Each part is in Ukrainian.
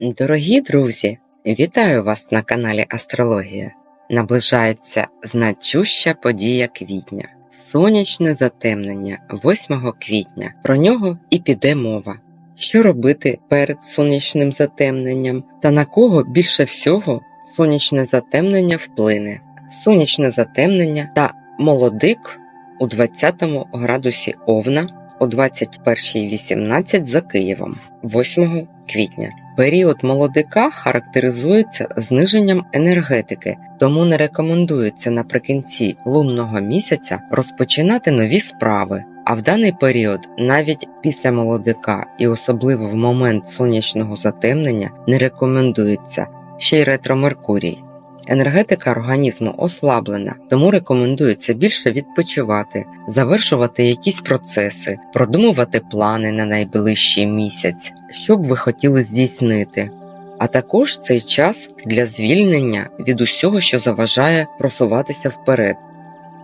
Дорогі друзі, вітаю вас на каналі Астрологія. Наближається значуща подія квітня сонячне затемнення 8 квітня. Про нього і піде мова. Що робити перед сонячним затемненням та на кого більше всього сонячне затемнення вплине? Сонячне затемнення та молодик у 20 градусі Овна о 21.18 за Києвом 8 квітня. Період молодика характеризується зниженням енергетики, тому не рекомендується наприкінці лунного місяця розпочинати нові справи. А в даний період, навіть після молодика і особливо в момент сонячного затемнення, не рекомендується ще й ретро Меркурій. Енергетика організму ослаблена, тому рекомендується більше відпочивати, завершувати якісь процеси, продумувати плани на найближчий місяць, що б ви хотіли здійснити. А також цей час для звільнення від усього, що заважає просуватися вперед.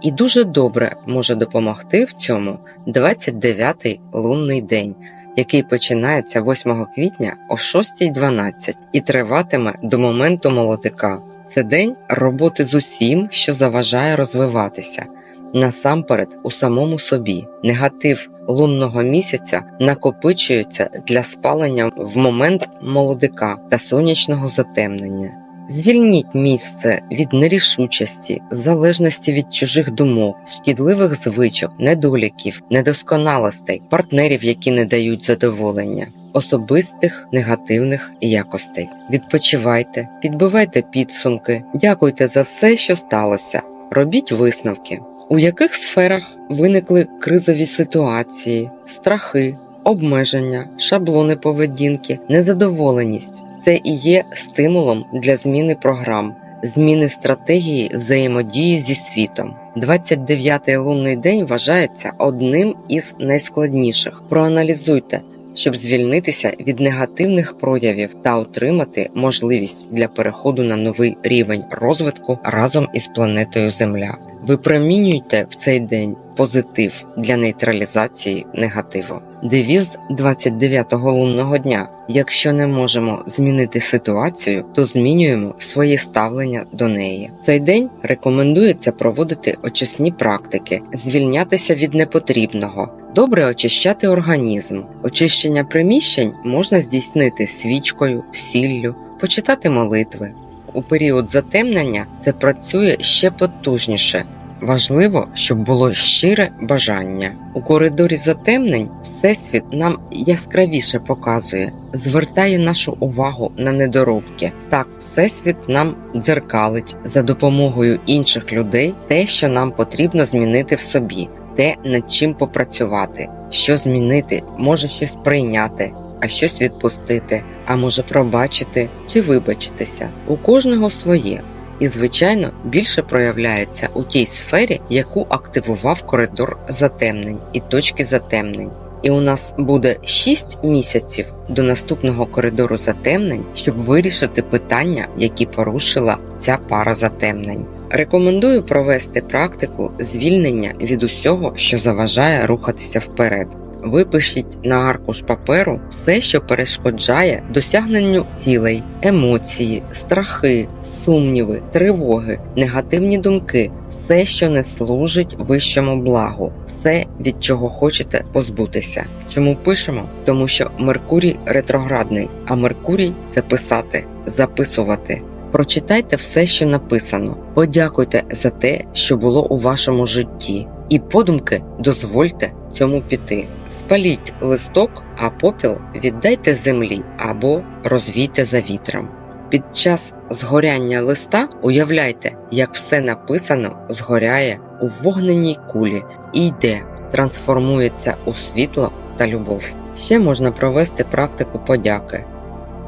І дуже добре може допомогти в цьому 29-й лунний день, який починається 8 квітня о 6.12 і триватиме до моменту молодика. Це день роботи з усім, що заважає розвиватися, насамперед у самому собі. Негатив лунного місяця накопичується для спалення в момент молодика та сонячного затемнення. Звільніть місце від нерішучості, залежності від чужих думок, шкідливих звичок, недоліків, недосконалостей, партнерів, які не дають задоволення особистих негативних якостей. Відпочивайте, підбивайте підсумки, дякуйте за все, що сталося. Робіть висновки, у яких сферах виникли кризові ситуації, страхи, обмеження, шаблони поведінки, незадоволеність. Це і є стимулом для зміни програм, зміни стратегії взаємодії зі світом. 29-й лунний день вважається одним із найскладніших. Проаналізуйте, щоб звільнитися від негативних проявів та отримати можливість для переходу на новий рівень розвитку разом із планетою Земля. Випромінюйте в цей день позитив для нейтралізації негативу. Девіз 29-го лунного дня. Якщо не можемо змінити ситуацію, то змінюємо своє ставлення до неї. Цей день рекомендується проводити очисні практики, звільнятися від непотрібного. Добре очищати організм. Очищення приміщень можна здійснити свічкою, сіллю, почитати молитви. У період затемнення це працює ще потужніше. Важливо, щоб було щире бажання. У коридорі затемнень Всесвіт нам яскравіше показує, звертає нашу увагу на недоробки. Так, Всесвіт нам дзеркалить за допомогою інших людей те, що нам потрібно змінити в собі, те, над чим попрацювати, що змінити, може щось прийняти, а щось відпустити, а може пробачити чи вибачитися. У кожного своє. І, звичайно, більше проявляється у тій сфері, яку активував коридор затемнень і точки затемнень. І у нас буде 6 місяців до наступного коридору затемнень, щоб вирішити питання, які порушила ця пара затемнень. Рекомендую провести практику звільнення від усього, що заважає рухатися вперед. Випишіть на аркуш паперу все, що перешкоджає досягненню цілей, емоції, страхи, сумніви, тривоги, негативні думки, все, що не служить вищому благу, все, від чого хочете позбутися. Чому пишемо? Тому що Меркурій ретроградний, а Меркурій це писати, записувати. Прочитайте все, що написано, подякуйте за те, що було у вашому житті, і подумки дозвольте цьому піти. Спаліть листок, а попіл віддайте землі або розвійте за вітром. Під час згоряння листа уявляйте, як все написано згоряє у вогненій кулі і йде, трансформується у світло та любов. Ще можна провести практику подяки.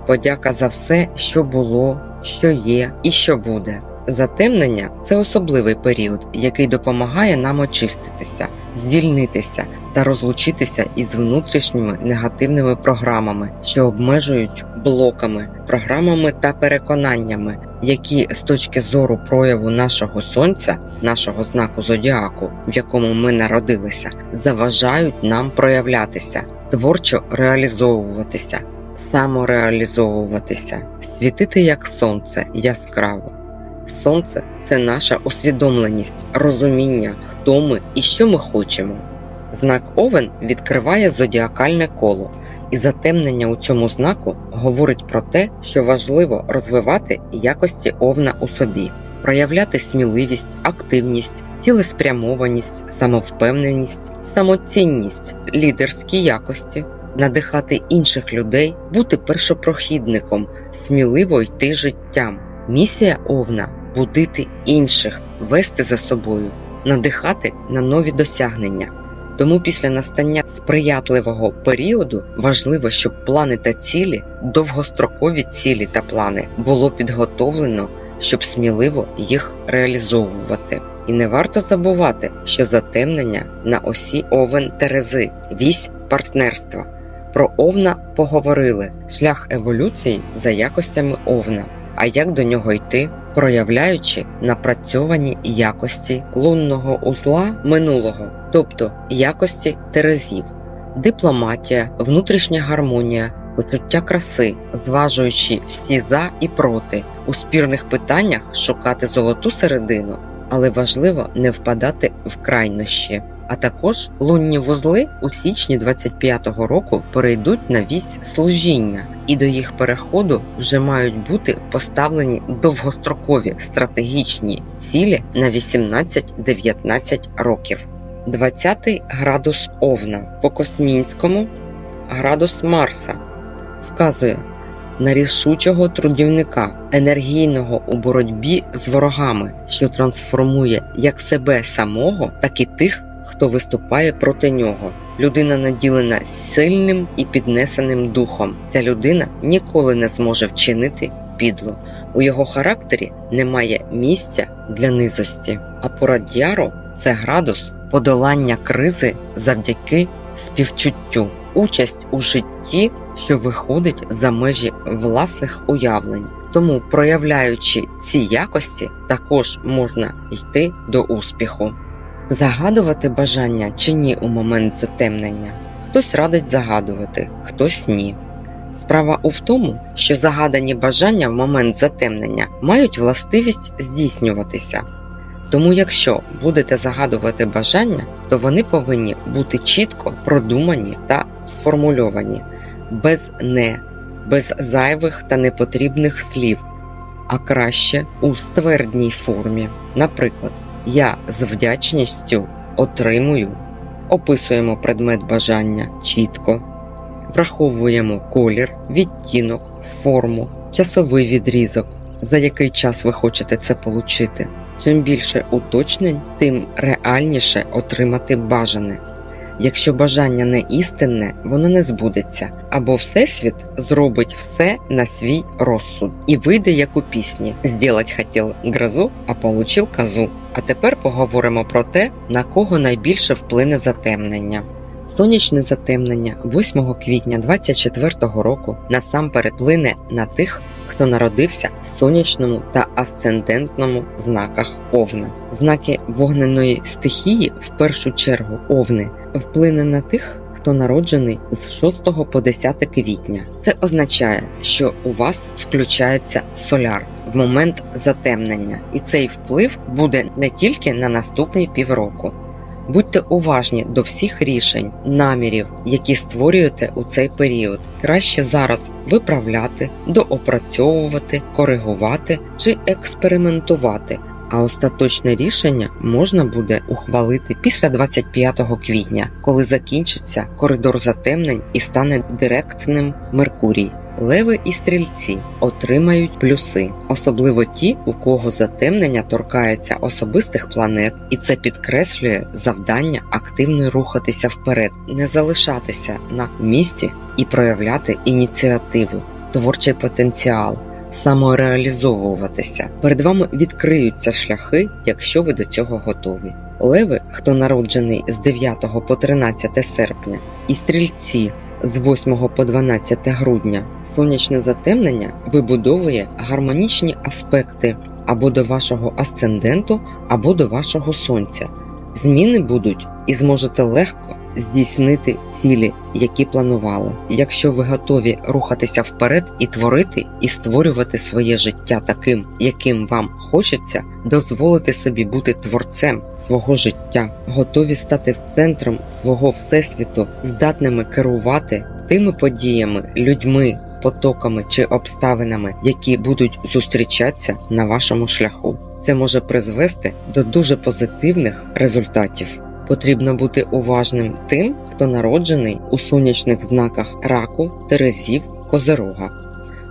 Подяка за все, що було, що є і що буде. Затемнення це особливий період, який допомагає нам очиститися, звільнитися та розлучитися із внутрішніми негативними програмами, що обмежують блоками, програмами та переконаннями, які з точки зору прояву нашого сонця, нашого знаку зодіаку, в якому ми народилися, заважають нам проявлятися, творчо реалізовуватися. самореалізовуватися, світити як сонце яскраво. Сонце це наша усвідомленість, розуміння, хто ми і що ми хочемо. Знак Овен відкриває зодіакальне коло, і затемнення у цьому знаку говорить про те, що важливо розвивати якості овна у собі, проявляти сміливість, активність, цілеспрямованість, самовпевненість, самоцінність, лідерські якості, надихати інших людей, бути першопрохідником, сміливо йти життям. Місія Овна будити інших, вести за собою, надихати на нові досягнення. Тому після настання сприятливого періоду важливо, щоб плани та цілі, довгострокові цілі та плани було підготовлено, щоб сміливо їх реалізовувати. І не варто забувати, що затемнення на осі Овен Терези, вісь партнерства. Про Овна поговорили шлях еволюції за якостями Овна. А як до нього йти, проявляючи напрацьовані якості лунного узла минулого, тобто якості терезів, дипломатія, внутрішня гармонія, почуття краси, зважуючи всі за і проти, у спірних питаннях шукати золоту середину, але важливо не впадати в крайнощі. А також лунні вузли у січні 25-го року перейдуть на вісь служіння, і до їх переходу вже мають бути поставлені довгострокові стратегічні цілі на 18-19 років. 20 градус Овна по космінському градус Марса вказує на рішучого трудівника, енергійного у боротьбі з ворогами, що трансформує як себе самого, так і тих, хто виступає проти нього. Людина наділена сильним і піднесеним духом. Ця людина ніколи не зможе вчинити підло. У його характері немає місця для низості. А порад'яро це градус подолання кризи завдяки співчуттю, участь у житті, що виходить за межі власних уявлень. Тому, проявляючи ці якості, також можна йти до успіху. Загадувати бажання чи ні у момент затемнення. Хтось радить загадувати, хтось ні. Справа у тому, що загадані бажання в момент затемнення мають властивість здійснюватися. Тому, якщо будете загадувати бажання, то вони повинні бути чітко продумані та сформульовані, без не, без зайвих та непотрібних слів, а краще у ствердній формі. Наприклад, я з вдячністю отримую, описуємо предмет бажання чітко, враховуємо колір, відтінок, форму, часовий відрізок, за який час ви хочете це получити. Чим більше уточнень, тим реальніше отримати бажане. Якщо бажання не істинне, воно не збудеться, або Всесвіт зробить все на свій розсуд і вийде як у пісні «Зділать хотів грозу, а получив козу». А тепер поговоримо про те, на кого найбільше вплине затемнення. Сонячне затемнення 8 квітня 24 року насамперед вплине на тих, хто народився в сонячному та асцендентному знаках Овна. Знаки вогненої стихії, в першу чергу Овни, вплине на тих, хто народжений з 6 по 10 квітня. Це означає, що у вас включається соляр в момент затемнення, і цей вплив буде не тільки на наступні півроку. Будьте уважні до всіх рішень, намірів, які створюєте у цей період. Краще зараз виправляти, доопрацьовувати, коригувати чи експериментувати. А остаточне рішення можна буде ухвалити після 25 квітня, коли закінчиться коридор затемнень і стане директним Меркурій. Леви і стрільці отримають плюси, особливо ті, у кого затемнення торкається особистих планет, і це підкреслює завдання активно рухатися вперед, не залишатися на місці і проявляти ініціативу, творчий потенціал, самореалізовуватися. Перед вами відкриються шляхи, якщо ви до цього готові. Леви, хто народжений з 9 по 13 серпня, і стрільці з 8 по 12 грудня сонячне затемнення вибудовує гармонічні аспекти або до вашого асценденту, або до вашого сонця. Зміни будуть і зможете легко здійснити цілі, які планували. Якщо ви готові рухатися вперед і творити, і створювати своє життя таким, яким вам хочеться, дозволити собі бути творцем свого життя, готові стати центром свого всесвіту, здатними керувати тими подіями, людьми, потоками чи обставинами, які будуть зустрічатися на вашому шляху. Це може призвести до дуже позитивних результатів. Потрібно бути уважним тим, хто народжений у сонячних знаках раку, терезів, козирога,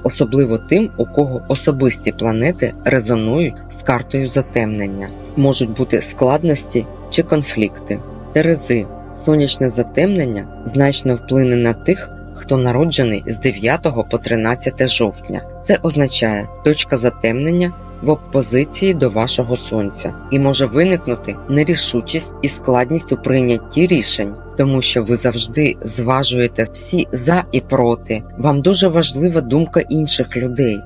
особливо тим, у кого особисті планети резонують з картою затемнення, можуть бути складності чи конфлікти. Терези, сонячне затемнення значно вплине на тих, хто народжений з 9 по 13 жовтня. Це означає точка затемнення в опозиції до вашого сонця і може виникнути нерішучість і складність у прийнятті рішень, тому що ви завжди зважуєте всі за і проти. Вам дуже важлива думка інших людей,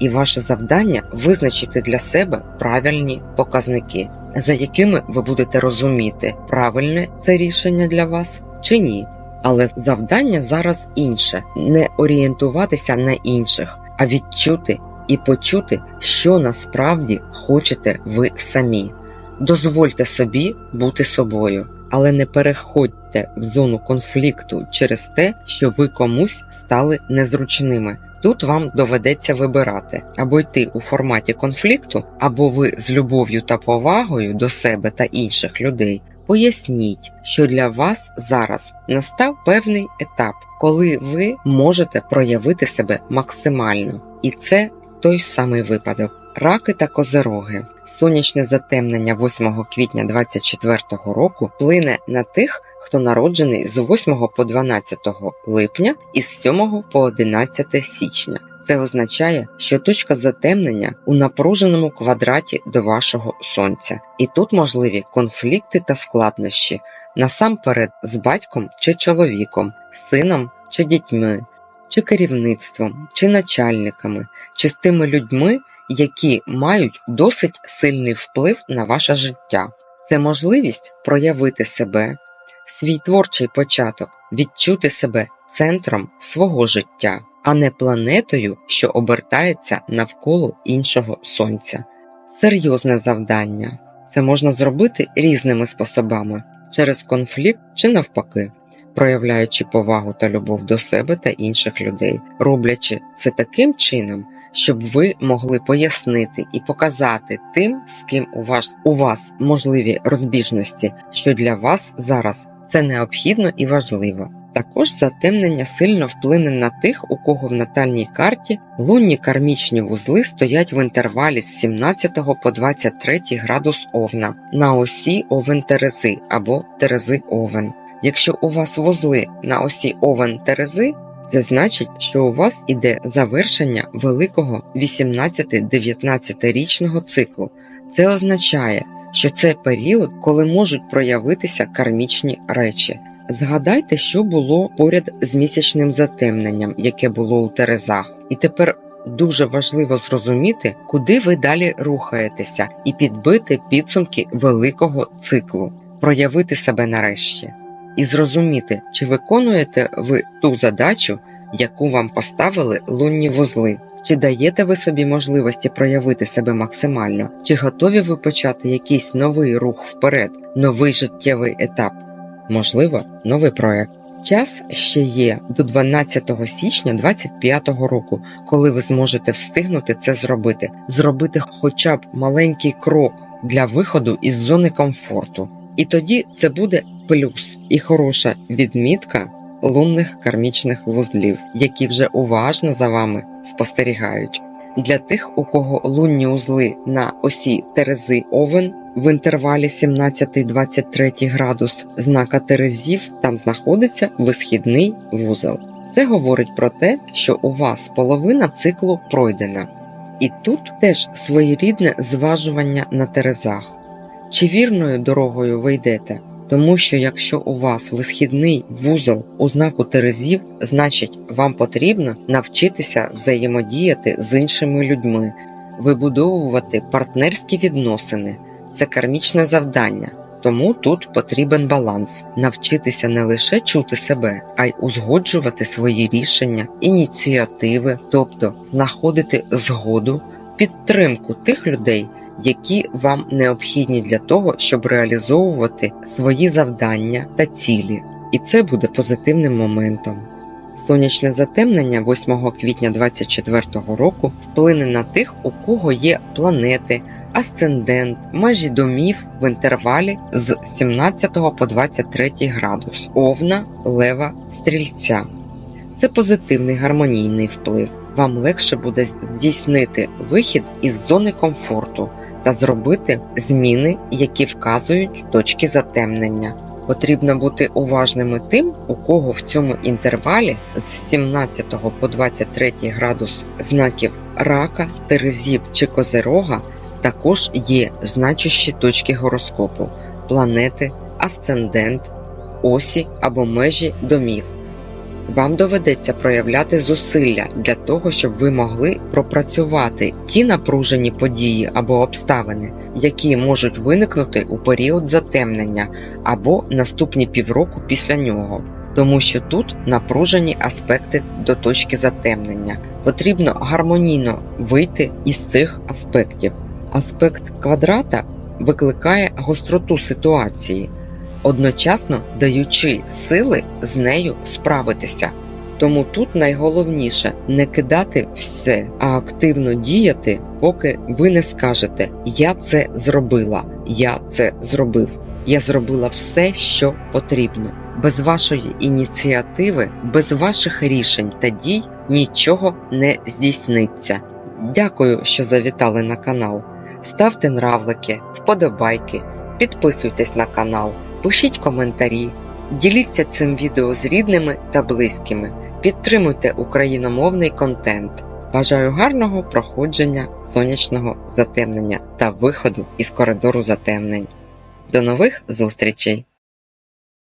і ваше завдання визначити для себе правильні показники, за якими ви будете розуміти, правильне це рішення для вас чи ні. Але завдання зараз інше не орієнтуватися на інших, а відчути і почути, що насправді хочете ви самі. Дозвольте собі бути собою, але не переходьте в зону конфлікту через те, що ви комусь стали незручними. Тут вам доведеться вибирати або йти у форматі конфлікту, або ви з любов'ю та повагою до себе та інших людей поясніть, що для вас зараз настав певний етап, коли ви можете проявити себе максимально, і це той самий випадок. Раки та козероги. Сонячне затемнення 8 квітня 24 року вплине на тих, хто народжений з 8 по 12 липня і з 7 по 11 січня. Це означає, що точка затемнення у напруженому квадраті до вашого сонця, і тут можливі конфлікти та складнощі насамперед з батьком чи чоловіком, сином чи дітьми, чи керівництвом, чи начальниками, чи з тими людьми, які мають досить сильний вплив на ваше життя. Це можливість проявити себе, свій творчий початок, відчути себе центром свого життя, а не планетою, що обертається навколо іншого сонця. Серйозне завдання. Це можна зробити різними способами через конфлікт чи навпаки, проявляючи повагу та любов до себе та інших людей, роблячи це таким чином, щоб ви могли пояснити і показати тим, з ким у вас у вас можливі розбіжності, що для вас зараз це необхідно і важливо. Також затемнення сильно вплине на тих, у кого в натальній карті лунні кармічні вузли стоять в інтервалі з 17 по 23 градус Овна на осі Овен Терези або Терези Овен. Якщо у вас вузли на осі Овен Терези, це значить, що у вас іде завершення великого 18-19 річного циклу. Це означає, що це період, коли можуть проявитися кармічні речі. Згадайте, що було поряд з місячним затемненням, яке було у Терезах, і тепер дуже важливо зрозуміти, куди ви далі рухаєтеся, і підбити підсумки великого циклу, проявити себе нарешті і зрозуміти, чи виконуєте ви ту задачу, яку вам поставили лунні вузли. Чи даєте ви собі можливості проявити себе максимально, чи готові ви почати якийсь новий рух вперед, новий життєвий етап? можливо, новий проект. Час ще є до 12 січня 2025 року, коли ви зможете встигнути це зробити, зробити хоча б маленький крок для виходу із зони комфорту. І тоді це буде плюс і хороша відмітка лунних кармічних вузлів, які вже уважно за вами спостерігають. Для тих, у кого лунні узли на осі Терези Овен в інтервалі 17-23 градус знака Терезів, там знаходиться висхідний вузол. Це говорить про те, що у вас половина циклу пройдена. І тут теж своєрідне зважування на Терезах. Чи вірною дорогою ви йдете? Тому що якщо у вас висхідний вузол у знаку Терезів, значить вам потрібно навчитися взаємодіяти з іншими людьми, вибудовувати партнерські відносини. Це кармічне завдання. Тому тут потрібен баланс навчитися не лише чути себе, а й узгоджувати свої рішення, ініціативи, тобто знаходити згоду, підтримку тих людей, які вам необхідні для того, щоб реалізовувати свої завдання та цілі. І це буде позитивним моментом. Сонячне затемнення 8 квітня 2024 року вплине на тих, у кого є планети, асцендент, межі домів в інтервалі з 17 по 23 градус, овна, лева, стрільця. Це позитивний гармонійний вплив. Вам легше буде здійснити вихід із зони комфорту та зробити зміни, які вказують точки затемнення. Потрібно бути уважними тим, у кого в цьому інтервалі з 17 по 23 градус знаків рака, терезів чи козерога також є значущі точки гороскопу, планети, асцендент, осі або межі домів. Вам доведеться проявляти зусилля для того, щоб ви могли пропрацювати ті напружені події або обставини, які можуть виникнути у період затемнення або наступні півроку після нього. Тому що тут напружені аспекти до точки затемнення. Потрібно гармонійно вийти із цих аспектів. Аспект квадрата викликає гостроту ситуації, одночасно даючи сили з нею справитися. Тому тут найголовніше не кидати все, а активно діяти, поки ви не скажете Я це зробила, я це зробив. Я зробила все, що потрібно. Без вашої ініціативи, без ваших рішень та дій нічого не здійсниться. Дякую, що завітали на канал. Ставте нравлики, вподобайки, підписуйтесь на канал, пишіть коментарі, діліться цим відео з рідними та близькими, підтримуйте україномовний контент. Бажаю гарного проходження сонячного затемнення та виходу із коридору затемнень. До нових зустрічей!